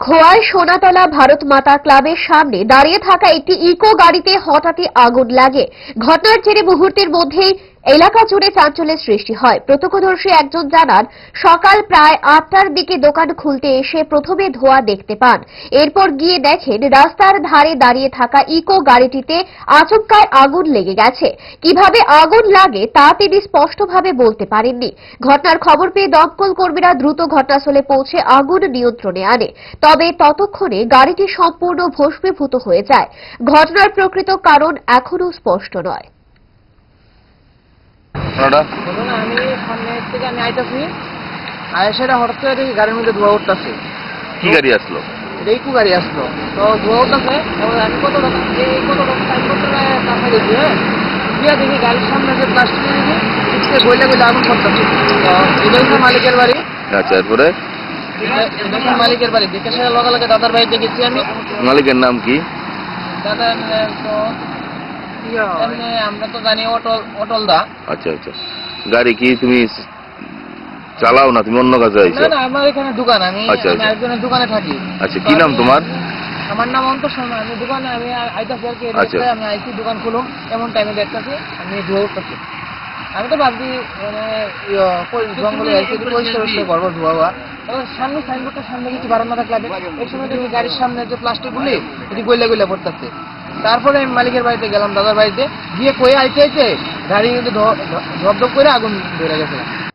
খোয়াই সোনাতলা ভারত মাতা ক্লাবের সামনে দাঁড়িয়ে থাকা একটি ইকো গাড়িতে হঠাৎই আগুন লাগে। ঘটনার জেরে মুহূর্তের মধ্যেই এলাকা জুড়ে চাঞ্চল্যের সৃষ্টি হয়। প্রত্যক্ষদর্শী একজন জানান, সকাল প্রায় আটটার দিকে দোকান খুলতে এসে প্রথমে ধোঁয়া দেখতে পান। এরপর গিয়ে দেখেন, রাস্তার ধারে দাঁড়িয়ে থাকা ইকো গাড়িটিতে আচমকায় আগুন লেগে গেছে। কীভাবে আগুন লাগে তা তিনি স্পষ্টভাবে বলতে পারেননি। ঘটনার খবর পেয়ে দমকল কর্মীরা দ্রুত ঘটনাস্থলে পৌঁছে আগুন নিয়ন্ত্রণে আনে। তবে ততক্ষণে গাড়িটি সম্পূর্ণ ভস্মীভূত হয়ে যায়। ঘটনার প্রকৃত কারণ এখনও স্পষ্ট নয়। আমি সামনে থেকে আমি আইতাছি। আয়েসাটা হঠাৎ করে দেখি গাড়ির মধ্যে ধোয়া উঠতেছে। কি গাড়ি আসলো? রেকু গাড়ি আসলো। তো ধোয়া উঠতেছে আমি কত টাকা এই কত টাকা টাইম করতে কাছে দেখি হ্যাঁ? দেখি গাড়ির সামনে যে প্লাস্টিক দেখি পিছিয়ে বইলে বইলে আগুন করতেছে তো এটা হচ্ছে মালিকের বাড়ি। আচ্ছা এরপরে? মালিকের বাড়ি। লগে লগে দাদার বাড়িতে গেছি আমি। মালিকের নাম কি? দাদা তো এমনি আমরা তো জানি অটল অটল দা আচ্ছা আচ্ছা। গাড়ি কি তুমি চালাও না? তুমি অন্য কাজে আইছো? না না আমার এখানে দোকান আমি আমি। একজনের দোকানে থাকি। আচ্ছা কি নাম তোমার? আমার নাম অন্তর শর্মা আমি দোকানে আমি আইতাছি আর কি এই। রাস্তায় আমি আইছি দোকান খুলুম এমন টাইমে দেখতেছি আমি ধুয়ে উঠতেছি। আমি তো ভাবছি মানে জঙ্গলে আইছি পরিষ্কার পরিষ্কার করব ধোয়া সামনে সাইনবোর্ডের সামনে কিছু বারান্দা থাকলে এই সময় দেখি গাড়ির সামনে যে প্লাস্টিক গুলি এটি গইলে গইলে পড়তেছে। তারপরে আমি মালিকের বাড়িতে গেলাম, দাদার বাড়িতে। গিয়ে কয়ে আইতে আইতে গাড়ি কিন্তু ধপ ধপ করে আগুন ধরে গেছে।